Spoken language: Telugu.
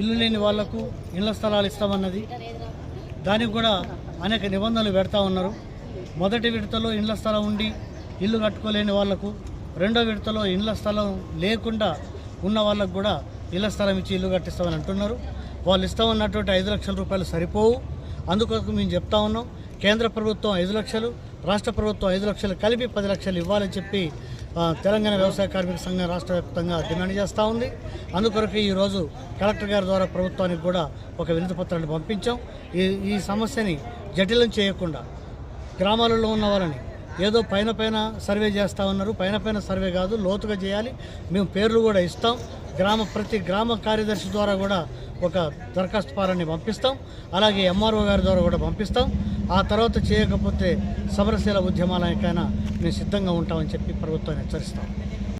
ఇల్లు లేని వాళ్ళకు ఇళ్ళ స్థలాలు ఇస్తామన్నది. దానికి కూడా అనేక నిబంధనలు పెడతా ఉన్నారు. మొదటి విడతలో ఇళ్ళ స్థలం ఉండి ఇల్లు కట్టుకోలేని వాళ్ళకు రెండో విడతలో ఇళ్ళ స్థలం లేకుండా ఉన్న వాళ్ళకు కూడా ఇళ్ళ స్థలం ఇచ్చి ఇల్లు కట్టిస్తామని అంటున్నారు. వాళ్ళు ఇస్తామన్నటువంటి ఐదు లక్షల రూపాయలు సరిపోవు. అందుకోసం మేము చెప్తా ఉన్నాం. కేంద్ర ప్రభుత్వం ఐదు లక్షలు రాష్ట్ర ప్రభుత్వం ఐదు లక్షలు కలిపి పది లక్షలు ఇవ్వాలని చెప్పి తెలంగాణ వ్యవసాయ కార్మిక సంఘం రాష్ట్ర వ్యాప్తంగా డిమాండ్ చేస్తూ ఉంది. అందుకొరకు ఈరోజు కలెక్టర్ గారి ద్వారా ప్రభుత్వానికి కూడా ఒక వినతి పత్రాన్ని పంపించాం. ఈ ఈ సమస్యని జటిలం చేయకుండా గ్రామాలలో ఉన్న వాళ్ళని ఏదో పైన పైన సర్వే చేస్తూ ఉన్నారు. పైన పైన సర్వే కాదు లోతుగా చేయాలి. మేము పేర్లు కూడా ఇస్తాం. గ్రామ ప్రతి గ్రామ కార్యదర్శి ద్వారా కూడా ఒక దరఖాస్తు ఫారాన్ని పంపిస్తాం. అలాగే ఎంఆర్ఓ గారి ద్వారా కూడా పంపిస్తాం. ఆ తర్వాత చేయకపోతే సమరశీల ఉద్యమాలకైనా మేము సిద్ధంగా ఉంటామని చెప్పి ప్రభుత్వాన్ని హెచ్చరిస్తాం.